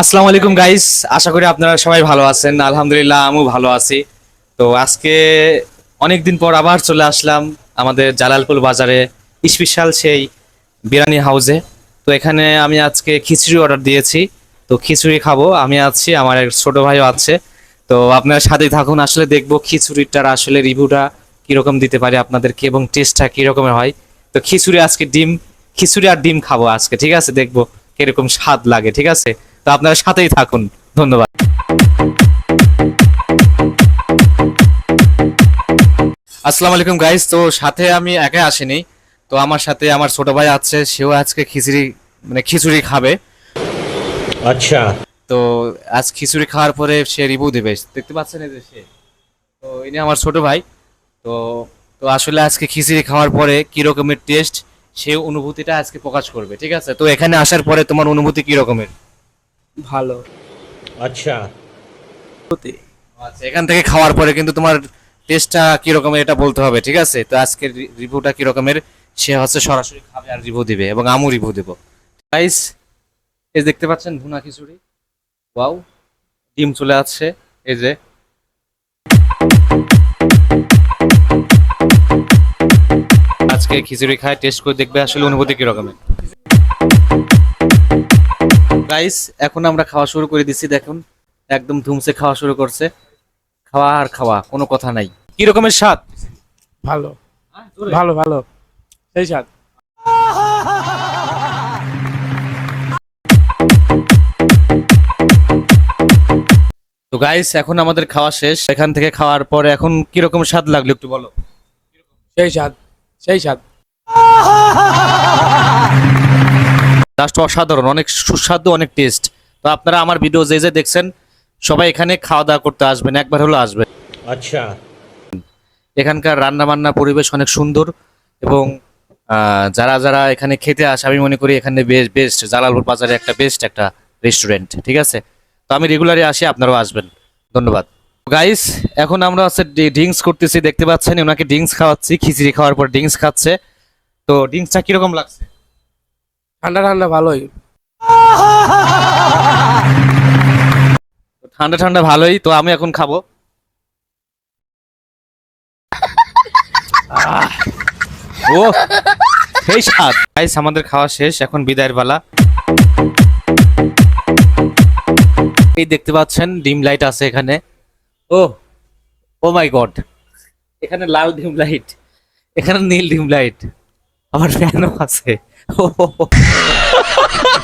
আসসালামু আলাইকুম গাইস আশা করি আপনারা সবাই ভালো আছেন। আলহামদুলিল্লাহ, আমিও ভালো আছি। তো আজকে অনেক দিন পর আবার চলে আসলাম আমাদের জালালপুর বাজারে স্পেশাল সেই বিরিয়ানি হাউসে তো এখানে আমি আজকে খিচুড়ি অর্ডার দিয়েছি। তো খিচুড়ি খাব, আমি আছি, আমার এক ছোট ভাইও আছে। তো আপনারা সাথেই থাকুন, আসলে দেখব খিচুড়িটার আসলে রিভিউটা কীরকম দিতে পারি আপনাদেরকে এবং টেস্টটা কিরকমের হয়। তো খিচুড়ি আজকে ডিম, খিচুড়ি আর ডিম খাব আজকে, ঠিক আছে? দেখব কীরকম স্বাদ লাগে, ঠিক আছে? তো আপনারা সাথেই থাকুন। ধন্যবাদ। আসসালামু আলাইকুম গাইস তো সাথে আমি একা আসিনি। তো আমার সাথে আমার ছোট ভাই আছে সেও আজকে খিচুড়ি মানে খিচুড়ি খাবে। আচ্ছা। তো আজ খিচুড়ি খাওয়ার পরে সে রিভিউ দেবে। দেখতে পাচ্ছেন এই যে সে। তো ইনি আমার ছোট ভাই। তো তো আসলে আজকে খিচুড়ি খাওয়ার পরে কি রকমের টেস্ট সে অনুভূতিটা আজকে প্রকাশ করবে। ঠিক আছে? তো এখানে আসার পরে তোমার অনুভূতি কি রকমের ভালো। আচ্ছা। আচ্ছা এখান থেকে খাওয়ার পরে কিন্তু তোমার টেস্টটা কীরকমের এটা বলতে হবে ঠিক আছে? তো আজকের রিভিউটা কীরকমের সে হচ্ছে সরাসরি খাবে আর রিভিউ দিবে এবং আমও রিভিউ দেবো। গাইস এই দেখতে পাচ্ছেন ভুনা খিচুড়ি? ওয়াও ডিম চলে আসছে এই যে। আজকে খিচুড়ি খায় টেস্ট করে দেখবে আসলে অনুভূতি কীরকমের। গাইস এখন আমরা খাওয়া শুরু করে দিচ্ছি দেখুন একদম ধুমসে খাওয়া শুরু করছে। খাওয়া আর খাওয়া কোনো কথা নাই। কি রকমের স্বাদ? ভালো। ভালো ভালো। সেই স্বাদ। তো গাইস এখন আমাদের খাওয়া শেষ। এখান থেকে খাওয়ার পরে এখন কি রকম স্বাদ লাগল একটু বলো? সেই স্বাদ সেই স্বাদ। জাস্ট অসাধারণ অনেক সুস্বাদু অনেক টেস্ট তো আপনারা আমার ভিডিও যে যে দেখছেন সবাই এখানে খাওয়া দাওয়া করতে আসবেন একবার হলো আসবেন। আচ্ছা। এখানকার রান্নাবান্না পরিবেশ অনেক সুন্দর এবং যারা যারা এখানে খেতে আসে আমি মনে করি এখানে বেশ বেস্ট জালালপুর বাজারে একটা বেস্ট একটা রেস্টুরেন্ট ঠিক আছে? তো আমি রেগুলারই আসি আপনারাও আসবেন। ধন্যবাদ। গাইস এখন আমরা হচ্ছে ড্রিঙ্কস করতেছি দেখতে পাচ্ছেন ওনাকে ড্রিঙ্কস খাওয়াচ্ছি খিচড়ি খাওয়ার পর ড্রিঙ্কস খাচ্ছে। তো ড্রিঙ্কসটা কীরকম লাগছে? ঠান্ডা ঠান্ডা ভালোই। ঠান্ডা ঠান্ডা ভালোই, তো আমি এখন খাব। ও, সেই আমাদের খাওয়া শেষ, এখন বিদায়ের বেলা এই দেখতে পাচ্ছেন, ডিম লাইট আছে এখানে। Oh oh my God. এখানে লাল ডিম লাইট, এখানে নীল ডিম লাইট। আমার ফ্যানও আছে।